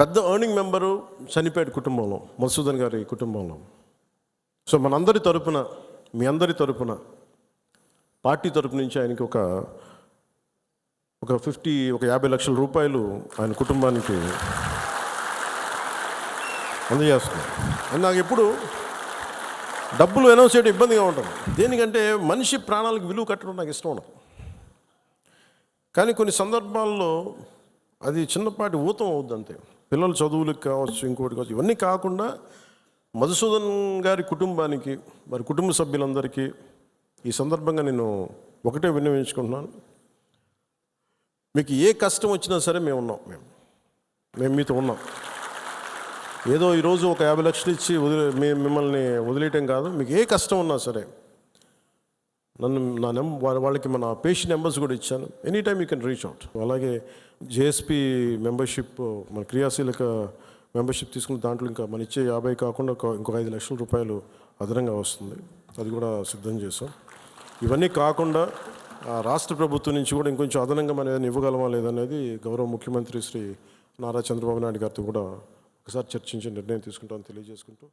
పెద్ద earning member చనిపోయాడు కుటుంబంలో మధుసూదన్ గారి కుటుంబంలో. సో మనందరి తరపున మీ అందరి తరపున పార్టీ తరపు నుంచి ఆయనకి ఒక ఒక ఫిఫ్టీ ఒక యాభై లక్షల రూపాయలు ఆయన కుటుంబానికి అందజేస్తున్నాం. అండ్ నాకు ఎప్పుడు డబ్బులు అనౌన్స్ చేయడం ఇబ్బందిగా ఉంటుంది. దేనికంటే మనిషి ప్రాణాలకు విలువ కట్టడం నాకు ఇష్టం ఉండదు. కానీ కొన్ని సందర్భాల్లో అది చిన్నపాటి ఊతం అవుద్ది అంతే పిల్లల చదువులకు కావచ్చు ఇంకోటి కావచ్చు ఇవన్నీ కాకుండా మధుసూదన్ గారి కుటుంబానికి మరి కుటుంబ సభ్యులందరికీ ఈ సందర్భంగా నేను ఒకటే విన్నవించుకుంటున్నాను. మీకు ఏ కష్టం వచ్చినా సరే మేము ఉన్నాం మేము. మేము మీతో ఉన్నాం. ఏదో ఈరోజు ఒక యాభై లక్షలు ఇచ్చి వదిలే మిమ్మల్ని వదిలేయటం కాదు. మీకు ఏ కష్టం ఉన్నా సరే నన్ను నా నెం వాళ్ళకి మన పేషెంట్ నెంబర్స్ కూడా ఇచ్చాను. Any time you can reach out అలాగే జేఎస్పీ మెంబర్షిప్ మన క్రియాశీలక మెంబర్షిప్ తీసుకున్న దాంట్లో ఇంకా మన ఇచ్చే యాభై కాకుండా ఒక- ఇంకొక ఐదు లక్షల రూపాయలు అదనంగా వస్తుంది. అది కూడా సిద్ధం చేసాం ఇవన్నీ కాకుండా ఆ రాష్ట్ర ప్రభుత్వం నుంచి కూడా ఇంకొంచెం అదనంగా మనం ఏదైనా ఇవ్వగలమా లేదనేది గౌరవ ముఖ్యమంత్రి శ్రీ నారా చంద్రబాబు నాయుడు గారితో కూడా ఒకసారి చర్చించి నిర్ణయం తీసుకుంటామని తెలియజేసుకుంటూ